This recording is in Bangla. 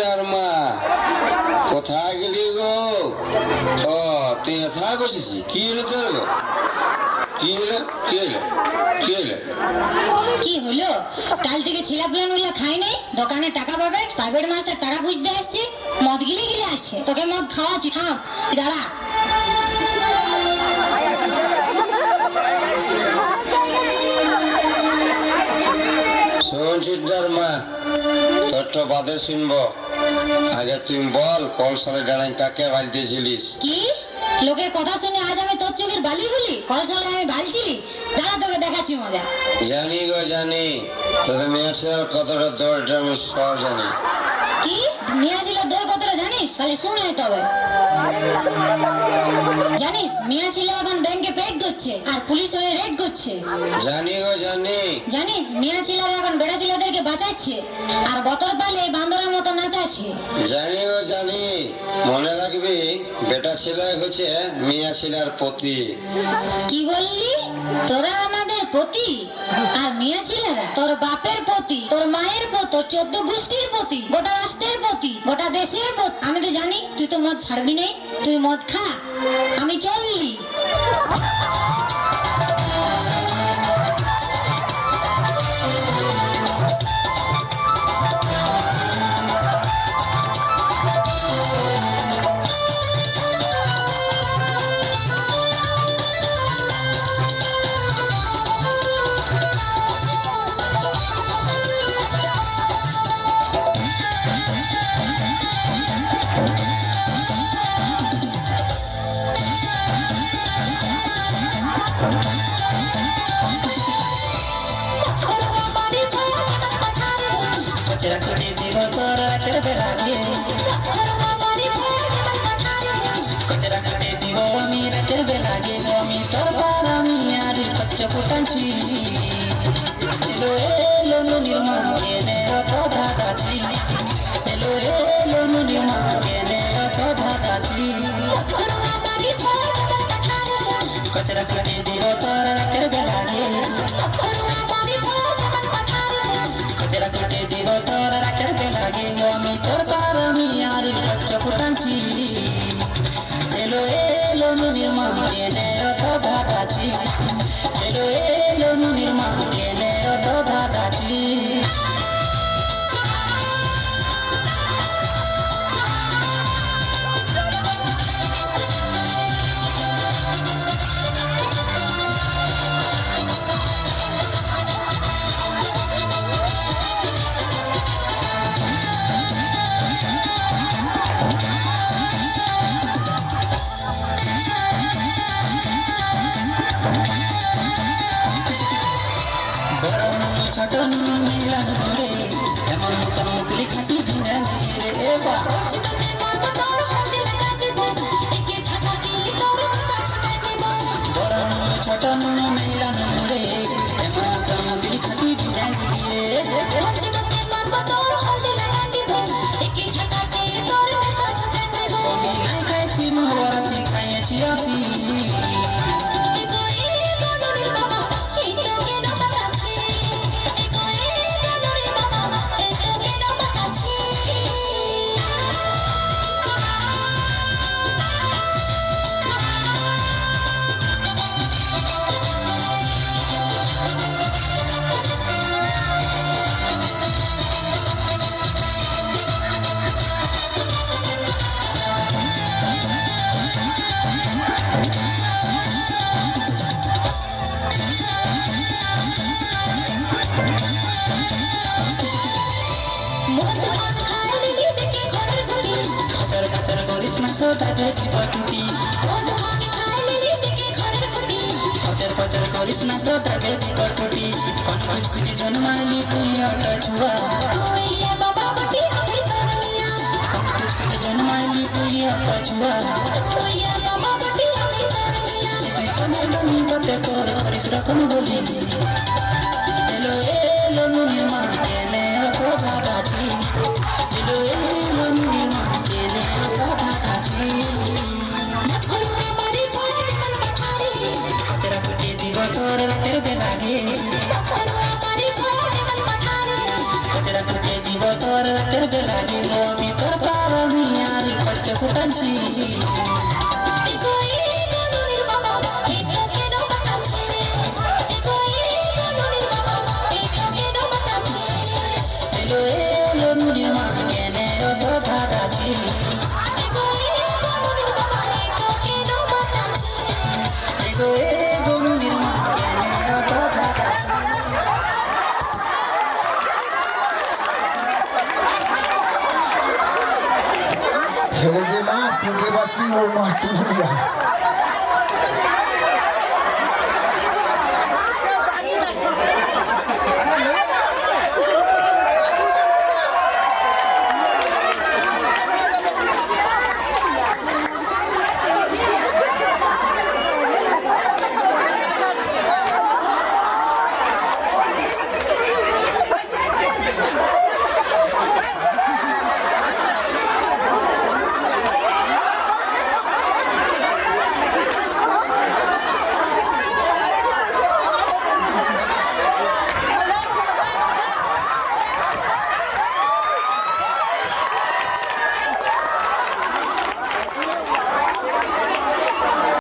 চন্দ্রার মা। কোথায় গেলি গো? ও তুই কোথায় বসেছি কি হলো তোর? গো কি হলো? কি হলো? কি হলো? কি হলো? কাল থেকে ছেলা গুলা খাই নাই? দোকানে টাকা পাবে? প্রাইভেট মাস্টার টাকা বুঝতে আসছে? মদ গিলে গিলে আসছে। তোকে মদ খাওয়াচ্ছি খাও দাঁড়া। শোন চন্দ্রার মা তো বাদে শুনব। আগে তুই বল সালে ডানাই কাকে কি? লোকের কথা শুনে আজ আমি তোর চোখের বালি হলি? কলসলে আমি বালছিলি দাঁড়া তোকে দেখাচ্ছি মজা। জানি গো জানি। তোদের কতটা দৌড়টা আমি সব জানি। কি? দৌড় কতটা জানিস? তাহলে শুনে তবে। জানিস মিয়া ছিল এখন ব্যাংকে পেড করছে আর পুলিশ হয়ে রেড করছে। জানি গো জানি। জানিস মিয়া ছিলারা এখন বেড়া ছিলাদেরকে বাঁচাচ্ছে। আর বতর পালে বান্দরের মতো নাচাচ্ছে জানি। মনে রাখবি বেটা ছেলে হচ্ছে মিয়া ছেলের পতি। কি বললি? তোরা আমাদের পতি? আর মিয়া ছিলেরা? তোর বাপের পতি তোর মায়ের পতি তোর চোদ্দ গোষ্ঠীর পতি গোটা রাষ্ট্রের পতি গোটা দেশের পতি। আমি তো জানি তুই তো মদ ছাড়বি নেই তুই মদ খা। আমি চললি। ফুটাচ্ছি এলো এলো নুনির মা কেনে অত ধাগাছি এলো এলো নুনির মা কেনে অত ধাগাছি কচরা করে দিব নুনির মা কেনে অত ধাগাছি এলো এলো নুনির মা কেনে অত ধাগাছি নুনি ছোট নুনি মিলান করে এমন নতুন মুকলি খাটি দিয়ে রে বাবা বড় নুনি ছোট নুনি মিলান করে এমন নতুন মুকলি খাটি ভিঙা দিয়ে আমি কচর করিস না তো তাকে দিব টুটি কোন কুচ জন্মাইলি তুই অটা ছুয়া কোন কুচ কুচ তুই অটা ছুয়া তুই বলি दिवकार चरगला गेलो मी तर बारा मी आरी पच्च फुटांची থেকে বাঁচি ওর মাটি